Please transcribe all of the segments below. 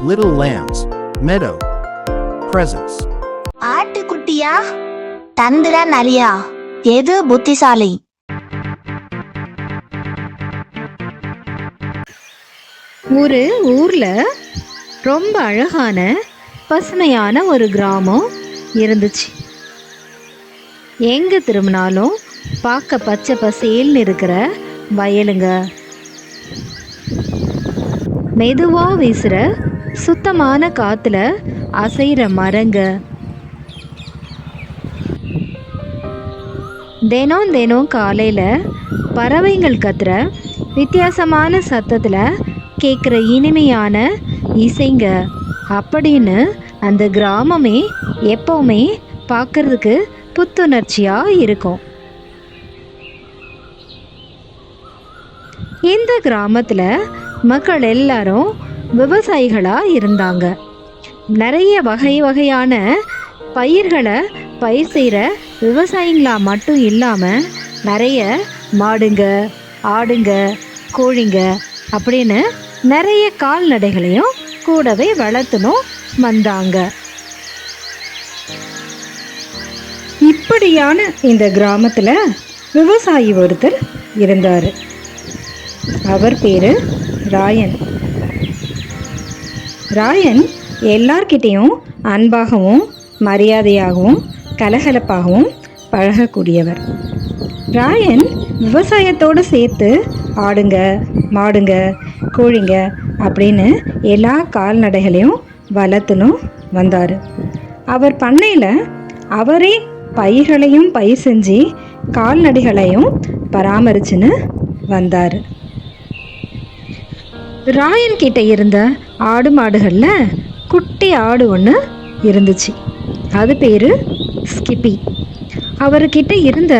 Little lambs. Meadow. Presents. ஆட்டுக்குட்டியா தந்திர நரியா எது புத்திசாலி ஒரு ஊர்ல ரொம்ப அழகான பசுமையான ஒரு கிராமம் இருந்துச்சு எங்க திரும்பினாலும் பார்க்க பச்சை பசேல்னு இருக்கிற வயலுங்க மெதுவா வீசுற சுத்தமான காத்துல அசைற மரங்க. தினம் தினம் காலையில பறவைகள் கத்துற வித்தியாசமான சத்தத்துல கேட்குற இனிமையான இசைங்க. அப்படின்னு அந்த கிராமமே எப்பவுமே பார்க்கறதுக்கு புத்துணர்ச்சியா இருக்கும். இந்த கிராமத்துல மக்கள் எல்லாரும் விவசாயிகளா இருந்தாங்க. நிறைய வகை வகையான பயிர்களை பயிர் செய்கிற விவசாயிங்களா மட்டும் இல்லாமல் நிறைய மாடுங்க ஆடுங்க கோழிங்க அப்படின்னு நிறைய கால்நடைகளையும் கூடவே வளர்த்துணும் வந்தாங்க. இப்படியான இந்த கிராமத்தில் விவசாயி ஒருத்தர் இருந்தார். அவர் பேர் ராயன். ராயன் எல்லார்கிட்டேயும் அன்பாகவும் மரியாதையாகவும் கலகலப்பாகவும் பழகக்கூடியவர். ராயன் விவசாயத்தோடு சேர்த்து ஆடுங்க மாடுங்க கோழிங்க அப்படின்னு எல்லா கால்நடைகளையும் வளர்த்துனும் வந்தார். அவர் பண்ணையில் அவரே பயிர்களையும் பயிர் செஞ்சு கால்நடைகளையும் பராமரிச்சுன்னு வந்தார். ராயன் கிட்ட இருந்த ஆடு மாடுகளில் குட்டி ஆடு ஒன்று இருந்துச்சு. அது பேர் ஸ்கிப்பி. அவர்கிட்ட இருந்த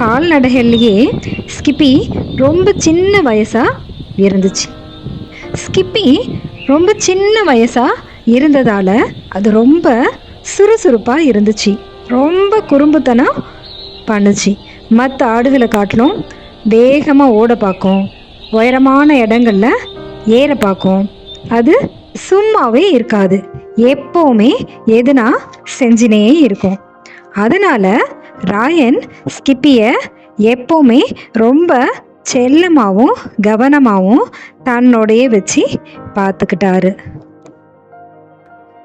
கால்நடைகள்லேயே ஸ்கிப்பி ரொம்ப சின்ன வயசாக இருந்துச்சு. ஸ்கிப்பி ரொம்ப சின்ன வயசாக இருந்ததால் அது ரொம்ப சுறுசுறுப்பாக இருந்துச்சு. ரொம்ப குறும்புத்தனம் பண்ணுச்சு. மற்ற ஆடுகளை காட்டிலும் வேகமாக ஓட பார்க்கும் உயரமான இடங்களில் ஏற பார்க்கும். அது சும்மாவே இருக்காது. எப்போவுமே எதுனா செஞ்சினே இருக்கும். அதனால ராயன் ஸ்கிப்பியை எப்போவுமே ரொம்ப செல்லமாகவும் கவனமாகவும் தன்னோடையே வச்சு பார்த்துக்கிட்டாரு.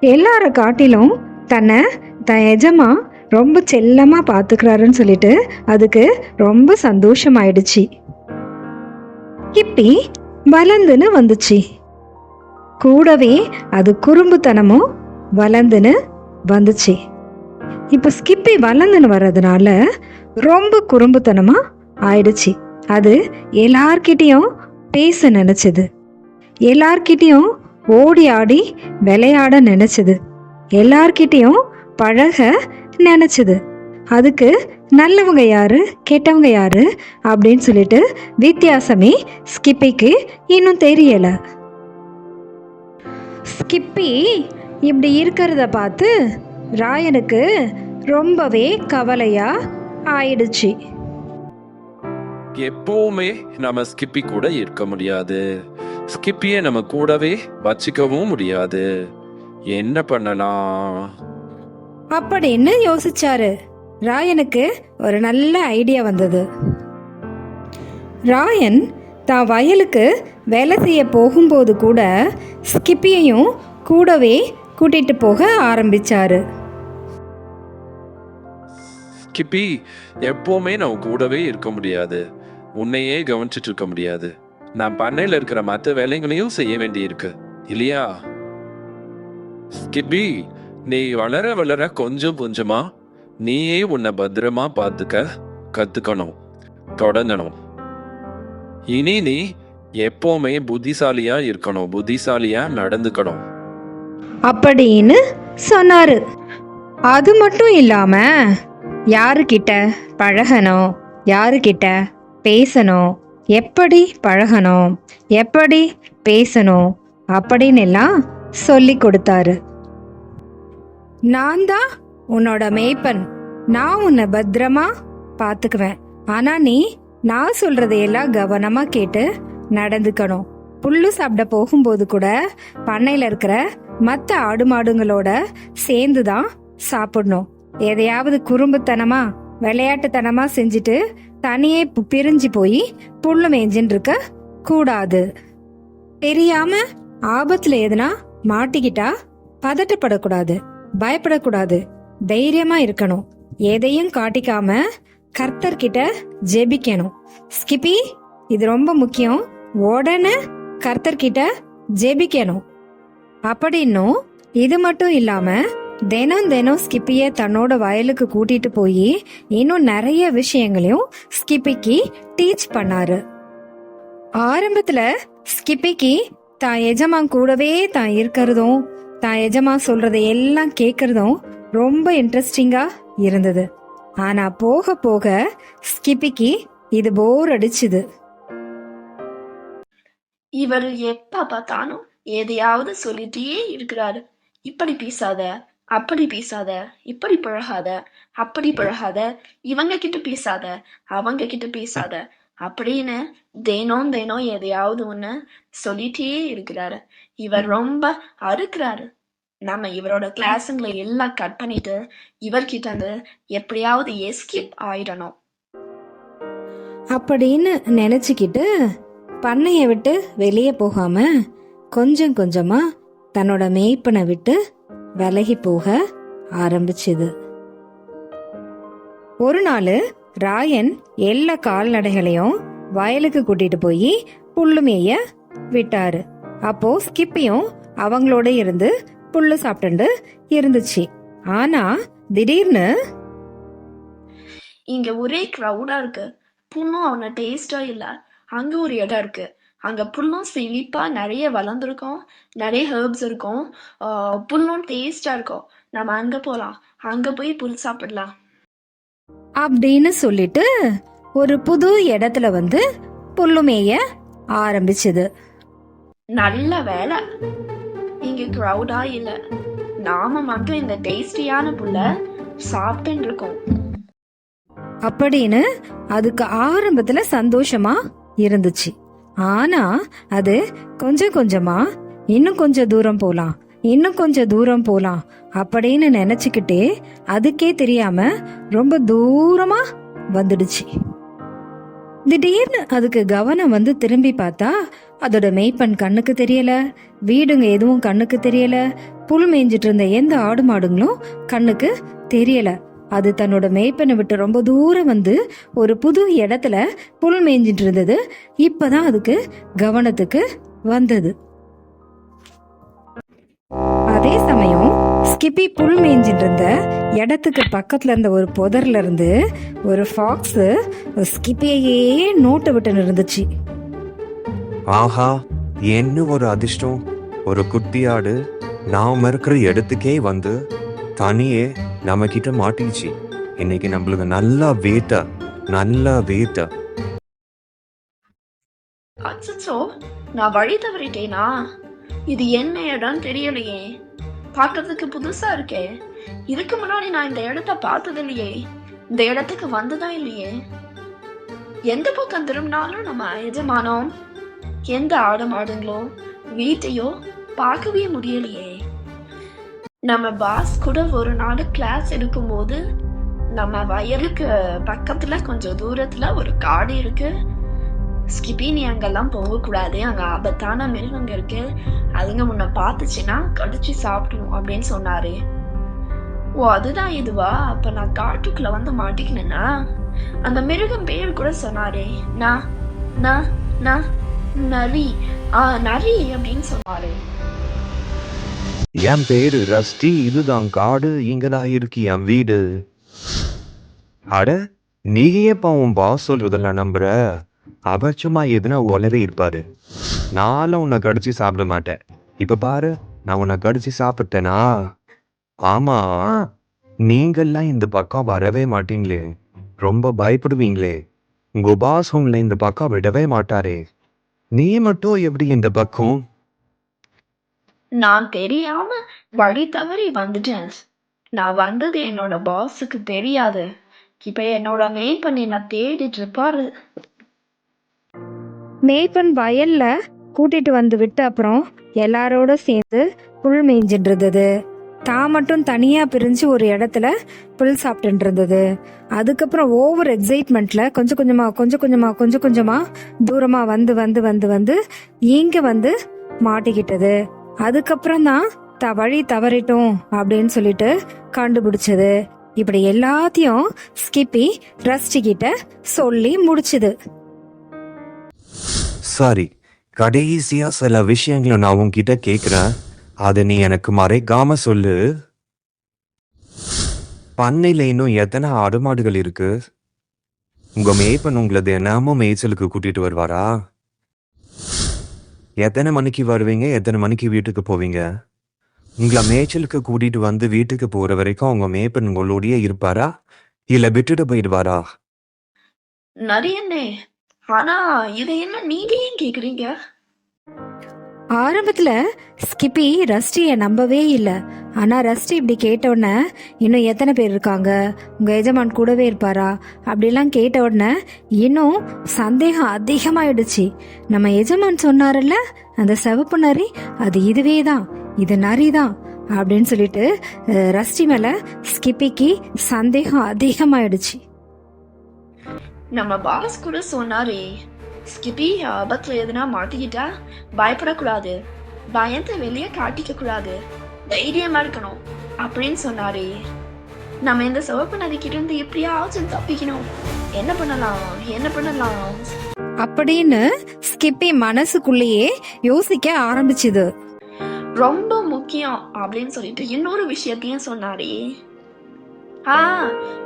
எல்லார காட்டிலும் தன்னை தன் எஜமா ரொம்ப செல்லமாக பார்த்துக்கிறாருன்னு சொல்லிட்டு அதுக்கு ரொம்ப சந்தோஷமாயிடுச்சு. கிப்பி வளர்ந்துன்னு வந்துச்சு. கூடவே அது குறும்புத்தனமும் வளர்ந்துன்னு வந்துச்சு. இப்போ ஸ்கிப்பி வளர்ந்துன்னு வர்றதுனால ரொம்ப குறும்புத்தனமா ஆயிடுச்சு. அது எல்லார்கிட்டேயும் பேச நினைச்சது. எல்லார்கிட்டேயும் ஓடி ஆடி விளையாட நினைச்சது. எல்லார்கிட்டேயும் பழக நினைச்சது. அதுக்கு நல்லவங்க யாரு? கெட்டவங்க யாரு? அப்படின்னு சொல்லிட்டு வித்தியாசமே ஸ்கிப்பிக்கு இன்னும் தெரியல. ஸ்கிப்பி இப்படி இருக்கிறத பார்த்து ராயனுக்கு ரொம்பவே கவலையா ஆயிடுச்சு. எப்பவுமே நம்ம ஸ்கிப்பி கூட இருக்க முடியாது. ஸ்கிப்பியை நம்ம கூடவே வச்சுக்கவும் முடியாது. என்ன பண்ணலாம்? அப்படின்னு யோசிச்சாரு. ராயனுக்கு ஒரு நல்ல ஐடியா வந்தது. ராயன் தான் வயலுக்கு வேலை செய்ய போகும்போது கூட ஸ்கிப்பியையும் கூடவே கூட்டிட்டு போக ஆரம்பிச்சாரு. ஸ்கிப்பி எப்போவுமே நம்ம கூடவே இருக்க முடியாது. உன்னையே கவனிச்சிட்டு இருக்க முடியாது. நான் பண்ணையில் இருக்கிற மற்ற வேலைகளையும் செய்ய வேண்டியிருக்கு. இல்லையா? ஸ்கிப்பி நீ வளர வளர கொஞ்சம் கொஞ்சமா நீயே உன்னை பத்திரமா பார்த்துக்க கத்துக்கணும் தொடங்கணும். இனி நீ எப்போவுமே புத்திசாலியா இருக்கணும் புத்திசாலியா நடந்துக்கணும். அப்படின்னு சொன்னாரு. அது மட்டும் இல்லாம யாருக்கிட்ட பழகணும் யாருக்கிட்ட பேசணும் எப்படி பழகணும் எப்படி பேசணும் அப்படின்னு எல்லாம் சொல்லி கொடுத்தாரு. நான் தான் உன்னோட மேய்ப்பன் நான் உன்னை பத்திரமா பாத்துக்குவேன். ஆனா நீ நான் சொல்றதையெல்லாம் கவனமா கேட்டு நடந்துக்கணும். புல்லு சாப்பிட போகும்போது கூட பண்ணையில இருக்கிற மற்ற ஆடு மாடுங்களோட சேர்ந்து தான் சாப்பிடணும். எதையாவது குறும்புத்தனமா விளையாட்டுத்தனமா செஞ்சுட்டு தனியே பிரிஞ்சு போய் புல்லு மேய்ஞ்சின்னு இருக்க கூடாது. தெரியாம ஆபத்துல எதுனா மாட்டிக்கிட்டா பதட்டப்படக்கூடாது பயப்படக்கூடாது. தைரியமா இருக்கணும். எதையும் காட்டிக்காம கர்த்தர்கிட்ட ஜெபிக்கணும். ஸ்கிப்பி இது ரொம்ப முக்கியம். உடனே கர்த்தர்கிட்ட ஜெபிக்கணும். அப்படின்னும் இது மட்டும் இல்லாம தினம் தினம் ஸ்கிப்பிய தன்னோட வயலுக்கு கூட்டிட்டு போய் இன்னும் நிறைய விஷயங்களையும் ஸ்கிப்பிக்கு டீச் பண்ணாரு. ஆரம்பத்துல ஸ்கிப்பிக்கு தான் எஜமான் கூடவே தான் இருக்கிறதும் தான் எஜமான் சொல்றதை எல்லாம் கேட்கறதும் ரொம்ப இன்ட்ரெஸ்டிங்கா இருந்தது. ஆனா போக போக ஸ்கிப்பிக்கு இது போர் அடிச்சுது. இவர் எப்ப பார்த்தாலும் எதையாவது சொல்லிட்டே இருக்கிறாரு. இப்படி பேசாத அப்படி பேசாத இப்படி பழகாத அப்படி பழகாத இவங்க கிட்ட பேசாத அவங்க கிட்ட பேசாத அப்படின்னு தினம் தினம் எதையாவது ஒண்ணு சொல்லிட்டே இருக்கிறாரு. இவர் ரொம்ப அறுக்கிறாரு. நம்ம இவரோட கிளாஸுங்களை எல்லாம் கட் பண்ணிட்டு இவர்கிட்ட இருந்து எப்படியாவது எஸ்கேப் ஆயிடணும். அப்படின்னு நினைச்சுக்கிட்டு பண்ணைய விட்டு வெளியே போகாம கொஞ்சம் கொஞ்சமா தன்னோட மேய்ப்பனை விட்டு விலகி போக ஆரம்பிச்சுது. ஒரு நாள் ராயன் எல்லா கால்நடைகளையும் வயலுக்கு கூட்டிட்டு போய் புல்லு மேய விட்டாரு. அப்போ ஸ்கிப்பியும் அவங்களோட இருந்து புல்லு சாப்பிட்டுண்டு இருந்துச்சு. ஆனா திடீர்னு இங்க ஒரே க்ரௌடா இருக்கு. புல்லும் அவன டேஸ்டா இல்ல. அங்க ஒரு இடம் இருக்கு. அங்க புல்லும் செழிப்பா நிறைய வளர்ந்துருக்கும். நிறைய ஹெர்ப்ஸ் இருக்கும். புல்லும் டேஸ்டா இருக்கும். நம்ம அங்க போலாம். அங்க போய் புல் சாப்பிடலாம். அப்படின்னு சொல்லிட்டு ஒரு புது இடத்துல வந்து புல்லு மேய ஆரம்பிச்சது. நல்ல வேலை. இங்கே க்ரௌடா இல்லை. நாம மட்டும் இந்த டேஸ்டியான புல்ல சாப்பிட்டு இருக்கோம் அப்படின்னு அதுக்கு ஆரம்பத்துல சந்தோஷமா இருந்துச்சு. ஆனா அது கொஞ்சம் கொஞ்சமா இன்னும் கொஞ்சம் தூரம் போலாம் இன்னும் கொஞ்சம் தூரம் போலாம் அப்படின்னு நினைச்சுக்கிட்டே அதுக்கே தெரியாம ரொம்ப தூரமா வந்துடுச்சு. திடீர்னு அதுக்கு கவனம் வந்து திரும்பி பார்த்தா அதோட மெய்ப்பெண் கண்ணுக்கு தெரியல வீடுங்க எதுவும் கண்ணுக்கு தெரியல புல் மேய்ஞ்சிட்டு இருந்த எந்த ஆடு மாடுங்களும் கண்ணுக்கு தெரியல. அது தன்னோட மேய்ப்பனை விட்டு ரொம்ப தூரம் வந்து ஒரு புது இடத்துல புல் மேய்ஞ்சிட்டு இருந்தது. இப்பதான் அதுக்கு கவனத்துக்கு வந்தது. அதே சமயம் ஸ்கிப்பி புல் மேய்ஞ்சிட்டு இருந்த இடத்துக்கு பக்கத்துல இருந்த ஒரு புதர்ல இருந்து ஒரு ஃபாக்ஸ் ஸ்கிப்பியையே நோட்டு விட்டு இருந்துச்சு. ஆஹா என்ன ஒரு அதிர்ஷ்டம்? ஒரு குட்டியாடு நாம் இருக்கிற இடத்துக்கே வந்து தனியே நம்ம கிட்ட மாட்டிச்சு இன்னைக்கு நம்மளுக்கு நல்லா வேட்டை நல்லா வேட்டை. அச்சோ நான் வழி தவறிட்டேனா? இது என்ன இடம் தெரியலையே. பார்க்கறதுக்கு புதுசா இருக்கே. இதுக்கு முன்னாடி நான் இந்த இடத்த பார்த்தது இல்லையே இந்த இடத்துக்கு வந்ததா இல்லையே. எந்த பக்கம் திரும்பினாலும் நம்ம எஜமானோம். எந்த ஆடம் ஆடுங்களோ? வீட்டையோ பார்க்கவே முடியலையே. நம்ம பாஸ் கூட ஒரு நாள் கிளாஸ் எடுக்கும்போது நம்ம வயலுக்கு பக்கத்துல கொஞ்சம் தூரத்துல ஒரு காடு இருக்கு. ஸ்கிப்பி நீ அங்கெல்லாம் போகக்கூடாது. அங்கே ஆபத்தான மிருகங்க இருக்கு. அதுங்க முன்ன பார்த்துச்சுன்னா கடிச்சு சாப்பிடணும் அப்படின்னு சொன்னாரு. ஓ அதுதான் இதுவா? அப்ப நான் காட்டுக்குள்ள வந்து மாட்டிக்கினேனா? அந்த மிருகம் பேர் கூட சொன்னாரே. நான் நான் நான். நரி நரி அப்படின்னு சொன்னாரு என் பேரு ரஸ்டி இதுதான் காடு இங்கதான் இருக்கு என் வீடு. அட நீயே பாவம் உன் பாஸ் சொல்றதெல்லாம் நம்புற? அவர் சும்மா எதுனா உளறி இருப்பாரு. நானும் உன்னை கடிச்சு சாப்பிட மாட்டேன். இப்ப பாரு நான் உன்னை கடிச்சு சாப்பிட்டேனா? ஆமா நீங்கள்லாம் இந்த பக்கம் வரவே மாட்டீங்களே. ரொம்ப பயப்படுவீங்களே. உங்க பாஸ் உங்களை இந்த பக்கம் விடவே மாட்டாரே. நீ மட்டும் எப்படி இந்த பக்கம்? நான் தெரியாம வழி தவறி வந்துட்டேன். நான் வந்தது என்னோட பாஸுக்கு தெரியாது. இப்ப என்னோட மெயின் பண்ணி நான் தேடிட்டு இருப்பாரு. மேய்ப்பன் வயல்ல கூட்டிட்டு வந்து விட்ட அப்புறம் எல்லாரோட சேர்ந்து புல் மேய்ஞ்சிட்டு இருந்தது. தான் மட்டும் தனியாக பிரிஞ்சு ஒரு இடத்துல புல் சாப்பிட்டு இருந்தது. அதுக்கப்புறம் ஓவர் எக்ஸைட்மெண்ட்ல கொஞ்சம் கொஞ்சமா கொஞ்சம் கொஞ்சமா கொஞ்சம் கொஞ்சமா தூரமா வந்து வந்து வந்து வந்து இங்க வந்து மாட்டிக்கிட்டது. அதுக்கப்புறம் தான் த வழி தவறிட்டோம் அப்படின்னு சொல்லிட்டு கண்டுபிடிச்சது. இப்படி எல்லாத்தையும் ஸ்கிப்பி ரஸ்டி கிட்ட சொல்லி முடிச்சுது. சாரி கடைசியா சில விஷயங்களை நான் உங்ககிட்ட கேக்குறேன். அதை நீ எனக்கு மறைக்காம சொல்லு. பண்ணையில இன்னும் எத்தனை ஆடு மாடுகள் இருக்கு? உங்க மேய்ப்பன் உங்களை தினமும் மேய்ச்சலுக்கு கூட்டிட்டு வருவாரா? எத்தனை மணிக்கு வருவீங்க? எத்தனை மணிக்கு வீட்டுக்கு போவீங்க? உங்களை மேய்ச்சலுக்கு கூட்டிட்டு வந்து வீட்டுக்கு போற வரைக்கும் உங்க மேய்ப்பன் உங்களோடயே இருப்பாரா? இல்ல விட்டுட்டு போயிடுவாரா? நரியண்ணே ஆனா இதை என்ன நீங்க ஏன் கேக்குறீங்க? ஆரம்பத்துல ஸ்கிப்பி ரஸ்டிய நம்பவே இல்ல. ஆனா ரஸ்டி இப்படி கேட்ட உடனே இன்னும் எத்தனை பேர் இருக்காங்க? உங்க எஜமான் கூடவே இருப்பாரா? அப்படிலாம் கேட்ட உடனே இன்னும் சந்தேகம் அதிகமாயிடுச்சு. நம்ம எஜமான் சொன்னார்ல அந்த சிவப்பு நரி அது இதுவே தான் இது நரி தான் அப்படின்னு சொல்லிட்டு ரஸ்டி மேல ஸ்கிப்பிக்கு சந்தேகம் அதிகமாயிடுச்சு. நம்ம பாஸ் கூட சொன்னாரே ஸ்கிப்பி ஆபத்துல எதுனா மாட்டிக்கிட்டா பயப்படக்கூடாது. பயத்தை வெளியே காட்டிக்க கூடாது. தைரியமா இருக்கணும் அப்படின்னு சொன்னாரே. நம்ம இந்த சிவப்பு நதிக்கிட்ட இருந்து எப்படியாச்சும் தப்பிக்கணும். என்ன பண்ணலாம்? என்ன பண்ணலாம்? அப்படின்னு ஸ்கிப்பி மனசுக்குள்ளேயே யோசிக்க ஆரம்பிச்சுது. ரொம்ப முக்கியம் அப்படின்னு சொல்லிட்டு இன்னொரு விஷயத்தையும் சொன்னாரே. ஆ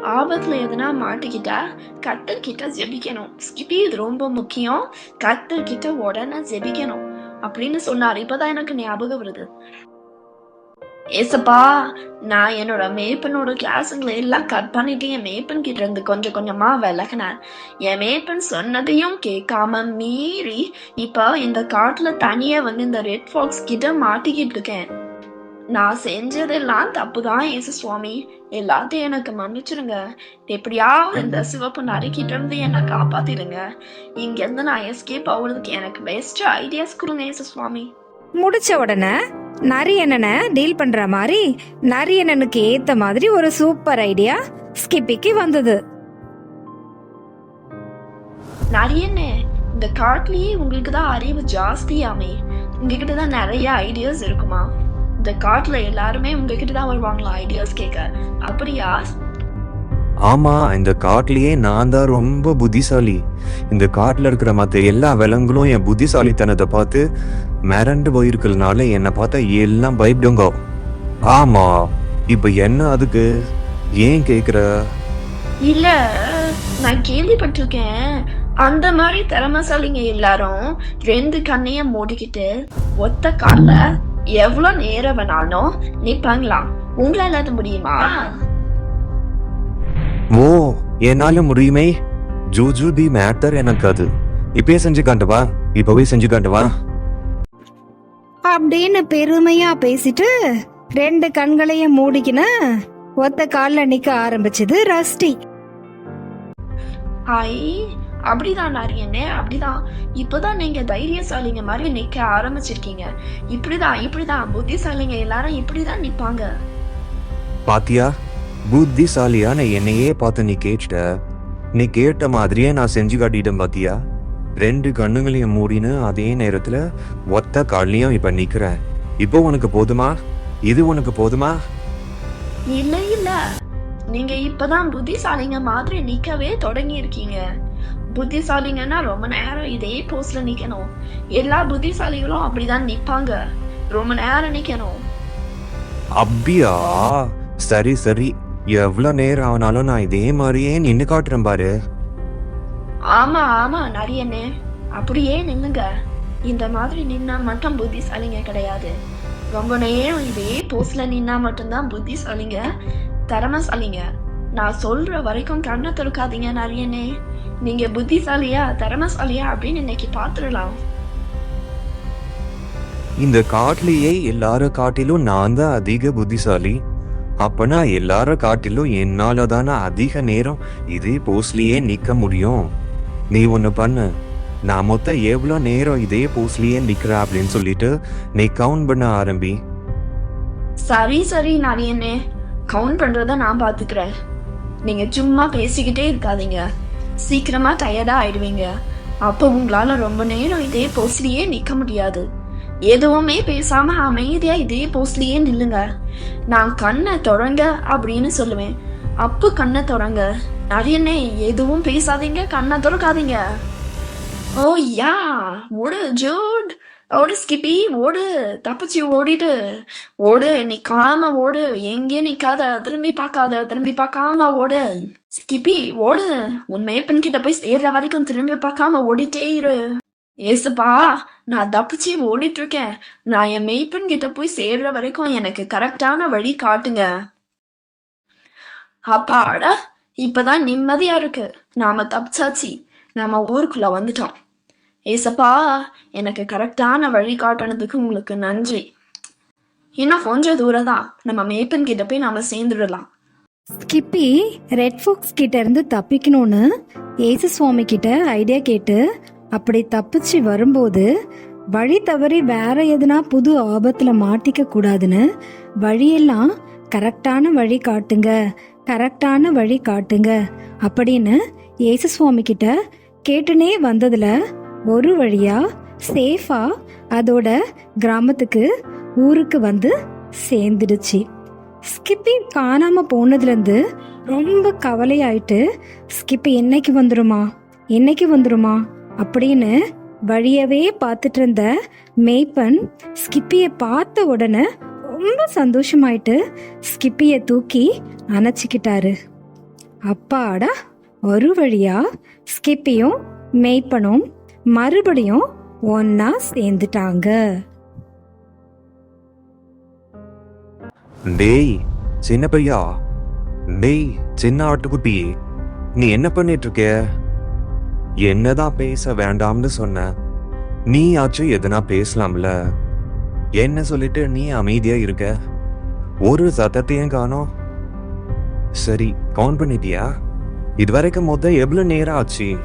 ஆபத்தில் எதுனா மாட்டிக்கிட்டா கத்தர்கிட்ட ஜெபிக்கணும். ஸ்கிப்பி இது ரொம்ப முக்கியம். கத்தர்கிட்ட உடனே ஜெபிக்கணும் அப்படின்னு சொன்னார். இப்பதான் எனக்கு ஞாபகம் வருது. ஏசப்பா நான் என்னோட மேய்ப்பனோட கிளாஸுங்களை எல்லாம் கட் பண்ணிட்டு என் மேய்ப்பன் கிட்ட இருந்து கொஞ்சம் கொஞ்சமா விலகினேன். என் மேய்ப்பன் சொன்னதையும் கேட்காம மீறி இப்போ இந்த காட்டுல தனியா வந்து இந்த ரெட் ஃபாக்ஸ் கிட்ட மாட்டிக்கிட்டு இருக்கேன். நான் செஞ்சதெல்லாம் தப்பு தான் ஏசு சுவாமி. எல்லாத்தையும் எனக்கு மன்னிச்சிருங்க. எப்படியாவது இந்த சிவப்பு நரிக்கிட்ட இருந்து என்னை காப்பாத்திடுங்க. இங்க இருந்து நான் எஸ்கேப் ஆகுறதுக்கு எனக்கு பெஸ்ட் ஐடியாஸ் கொடுங்க ஏசு சுவாமி முடிச்ச உடனே நரியண்ணனை டீல் பண்ற மாதிரி நரியண்ணனுக்கு ஏத்த மாதிரி ஒரு சூப்பர் ஐடியா ஸ்கிப்பிக்கு வந்தது. நிறையண்ணே இந்த காட்டுலயே உங்களுக்கு தான் அறிவு ஜாஸ்தியாமே. உங்ககிட்ட தான் நிறைய ஐடியாஸ் இருக்குமா? இந்த காட்டுல எல்லாருமே உங்ககிட்ட தான் வருவாங்களா ஐடியாஸ் கேட்க அப்படியா? ஆமா இந்த காட்டுலயே நான் தான் ரொம்ப புத்திசாலி. இந்த காட்டுல இருக்கிற மத்த எல்லா விலங்குகளும் என் புத்திசாலித்தனத்தை பார்த்து மிரண்டு போயிருக்கிறதுனால என்னை பார்த்தா எல்லாம் பயப்படுங்க. ஆமா இப்ப என்ன அதுக்கு? ஏன் கேக்குற? இல்ல நான் கேள்விப்பட்டிருக்கேன். அந்த மாதிரி திறமைசாலிங்க எல்லாரும் ரெண்டு கண்ணைய மூடிக்கிட்டு ஒத்த கால்ல எவ்வளவு நேரம் வேணாலும் நிப்பாங்களாம். உங்களால அது முடியுமா ஓ என்னால முடியுமே? ஜூஜு பி மேட்டர் எனக்கு அது இப்பயே செஞ்சு காட்டுவா? இப்பவே செஞ்சு காட்டுவா? அப்படின்னு பெருமையா பேசிட்டு ரெண்டு கண்களையும் மூடிக்கின ஒத்த கால்ல நிக்க ஆரம்பிச்சது ரஸ்டி ஐ அப்படிதான் நாரியண்ணே அப்படிதான். இப்பதான் நீங்க தைரியசாலிங்க மாதிரி நிக்க ஆரம்பிச்சிருக்கீங்க. இப்படிதான் இப்படிதான். புத்திசாலிங்க எல்லாரும் இப்படிதான் நிப்பாங்க. பாத்தியா? புத்திசாலியான என்னையே பார்த்து நீ கேட்ட நீ கேட்ட மாதிரியே நான் செஞ்சு காட்டிட்டேன் பாத்தியா? ரெண்டு கண்ணுங்களையும் மூடின்னு அதே நேரத்துல ஒத்த கால்லையும் இப்ப நிக்கிறேன். இப்போ உனக்கு போதுமா? இது உனக்கு போதுமா? இல்ல இல்ல. நீங்க இப்பதான் புத்திசாலிங்க மாதிரி நிக்கவே தொடங்கி இருக்கீங்க புத்திசாலிங்கன்னா ரொம்ப நேரம் இதே போஸ்ட்ல நிக்கணும். எல்லா புத்திசாலிகளும் அப்படிதான் நிப்பாங்க. ரொம்ப நேரம் நிக்கணும். அப்படியா? சரி சரி. எவ்வளவு நேரம் ஆனாலும் நான் இதே மாதிரியே நின்னு காட்டுறேன் பாரு. ஆமா ஆமா நரியண்ணே அப்படியே நின்னுங்க இந்த மாதிரி நின்னா மட்டும் புத்திசாலிங்க கிடையாது. ரொம்ப நேரம் இதே போஸ்ட்ல நின்னா மட்டும்தான் புத்திசாலிங்க திறமைசாலிங்க. நான் சொல்ற வரைக்கும் கண்ணை திறக்காதீங்க நரியண்ணே நீங்க புத்திசாலியா திறமைசாலியா அப்படின்னு இன்னைக்கு பாத்துடலாம் இந்த காட்டிலேயே எல்லார காட்டிலும் நான் தான் அதிக புத்திசாலி. அப்பனா எல்லார காட்டிலும் என்னால தானே அதிக நேரம் இதே போஸ்ட்லயே நிக்க முடியும்? நீ ஒண்ணு பண்ணு. நான் மொத்தம் எவ்வளோ நேரம் இதே போஸ்ட்லயே நிக்கிற அப்படின்னு சொல்லிட்டு நீ கவுண்ட் பண்ண ஆரம்பி. சரி சரி நரியண்ணே கவுண்ட் பண்றத நான் பாத்துக்கிறேன் நீங்க சும்மா பேசிக்கிட்டே இருக்காதீங்க. சீக்கிரமா டயர்டா ஆயிடுவீங்க. அப்போ உங்களால ரொம்ப நேரம் இதே போஸ்ட்லயே நிக்க முடியாது. எதுவுமே பேசாம அமைதியா இதே போஸ்ட்லயே நில்லுங்க. நான் கண்ணை தொடங்க அப்படின்னு சொல்லுவேன். அப்போ கண்ணை தொடங்க. நரியண்ணே எதுவும் பேசாதீங்க. கண்ணை திறக்காதீங்க. ஓ யா ஓடு ஜூட். ஓடு ஸ்கிப்பி ஓடு. தப்பிச்சு ஓடிடு. ஓடு நிக்காம ஓடு. எங்கேயும் நிக்காத. திரும்பி பார்க்காத. திரும்பி பார்க்காம ஓடு. ஸ்கிப்பி ஓடு. உன் மேப்பன் கிட்ட போய் சேர்ற வரைக்கும் திரும்பி பார்க்காம ஓடிட்டே இரு. ஏசுப்பா நான் தப்பிச்சு ஓடிட்டு இருக்கேன் நான் என் மெய்ப்பன் கிட்ட போய் சேர்ற வரைக்கும் எனக்கு கரெக்டான வழி காட்டுங்க. அப்பாடா இப்பதான் நிம்மதியா இருக்கு. நாம தப்பிச்சாச்சு. நாம ஊருக்குள்ள வந்துட்டோம். ஏசப்பா எனக்கு கரெக்டான வழி காட்டினதுக்கு உங்களுக்கு நன்றி. இன்னும் கொஞ்சம் தூரம் தான் நம்ம மேப்பன் கிட்ட போய் நாம சேர்ந்துடலாம். ஸ்கிப்பி ரெட் ஃபோக்ஸ் கிட்ட இருந்து தப்பிக்கணும்னு ஏசு சுவாமி கிட்ட ஐடியா கேட்டு அப்படி தப்பிச்சு வரும்போது வழி தவறி வேற எதுனா புது ஆபத்துல மாட்டிக்க கூடாதுன்னு வழியெல்லாம் கரெக்டான வழி காட்டுங்க கரெக்டான வழி காட்டுங்க அப்படின்னு ஏசு சுவாமி கிட்ட கேட்டுனே வந்ததுல ஒரு வழியா சேஃபா அதோட கிராமத்துக்கு ஊருக்கு வந்து சேர்ந்துடுச்சு. ஸ்கிப்பி காணாம போனதுலேருந்து ரொம்ப கவலையாயிட்டு ஸ்கிப்பி என்னைக்கு வந்துருமா? என்னைக்கு வந்துருமா? அப்படின்னு வழியவே பார்த்துட்டு இருந்த மேய்ப்பன் ஸ்கிப்பியை பார்த்த உடனே ரொம்ப சந்தோஷமாயிட்டு ஸ்கிப்பியை தூக்கி அணைச்சிக்கிட்டாரு. அப்பாடா ஒரு வழியா ஸ்கிப்பியும் மேய்ப்பனும் மறுபடியும் ஒன்னா சேர்ந்துட்டாங்க. டேய் சின்ன பையா. டேய் சின்ன ஆட்டுக்குட்டி. நீ என்ன பண்ணிட்டு இருக்க என்னதான் பேச வேண்டாம்னு சொன்ன. நீ ஆச்சும் எதுனா பேசலாம்ல. என்ன சொல்லிட்டு நீ அமைதியா இருக்க? ஒரு சத்தத்தையும் காணோம். சரி கவுண்ட் பண்ணிட்டியா? இது வரைக்கும் மொத்தம் எவ்வளவு நேரம் ஆச்சு?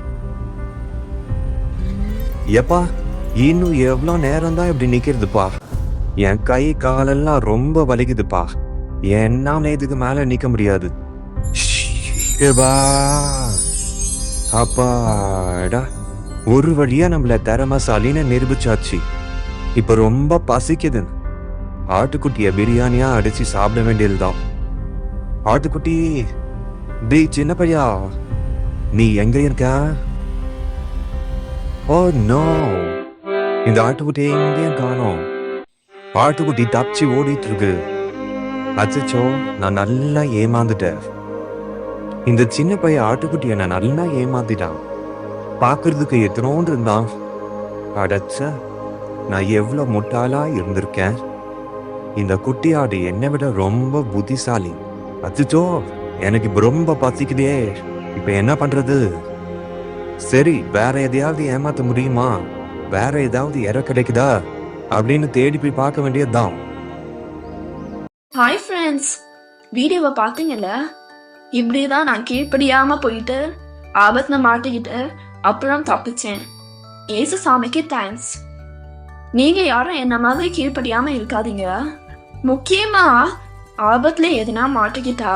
எப்பா இன்னும் எவ்வளோ நேரம் தான் இப்படி நிற்கிறதுப்பா என் கை காலெல்லாம் ரொம்ப வலிக்குதுப்பா. என்னால இதுக்கு மேலே நிற்க முடியாது. அப்பாடா ஒரு வழியா நம்மள திறமசாலின்னு நிரூபிச்சாச்சு. இப்ப ரொம்ப பசிக்குது. ஆட்டுக்குட்டிய பிரியாணியா அடிச்சு சாப்பிட வேண்டியதுதான். ஆட்டுக்குட்டி டேய் சின்ன பையா நீ எங்க இருக்க? Oh, ஓ நோ இந்த ஆட்டுக்குட்டியை எங்கேயும் காணோம். ஆட்டுக்குட்டி தப்பிச்சு ஓடிட்டு இருக்கு அச்சோ நான் நல்லா ஏமாந்துட்டேன். இந்த சின்ன பையன் ஆட்டுக்குட்டியை நான் நல்லா ஏமாத்திட்டான். பார்க்கறதுக்கு எத்தனோண்டு இருந்தான். அடச்ச நான் எவ்வளோ முட்டாளா இருந்திருக்கேன். இந்த குட்டி ஆடு என்னை விட ரொம்ப புத்திசாலி. அச்சோ எனக்கு இப்போ ரொம்ப பசிக்குதே. இப்போ என்ன பண்ணுறது சரி வேற எதையாவது ஏமாத்த முடியுமா? வேற ஏதாவது இற கிடைக்குதா? அப்படின்னு தேடி போய் பார்க்க வேண்டியதுதான். ஹாய் ஃப்ரெண்ட்ஸ் வீடியோவை பார்த்தீங்கல்ல? இப்படி தான் நான் கீழ்ப்படியாம போயிட்டு ஆபத்துல மாட்டிக்கிட்டு அப்புறம் தப்பிச்சேன். ஏசு சாமிக்கு தேங்க்ஸ் நீங்க யாரும் என்ன மாதிரி கீழ்ப்படியாம இருக்காதீங்க. முக்கியமா ஆபத்துல எதுனா மாட்டிக்கிட்டா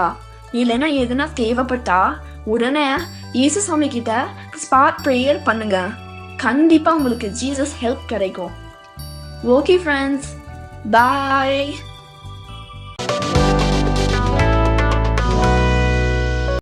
இல்லைன்னா எதுனா தேவைப்பட்டா உடனே இயேசு சாமி கிட்ட ஸ்பாட் ப்ரேயர் பண்ணுங்க. கண்டிப்பா உங்களுக்கு ஜீசஸ் ஹெல்ப் கிடைக்கும். Okay friends bye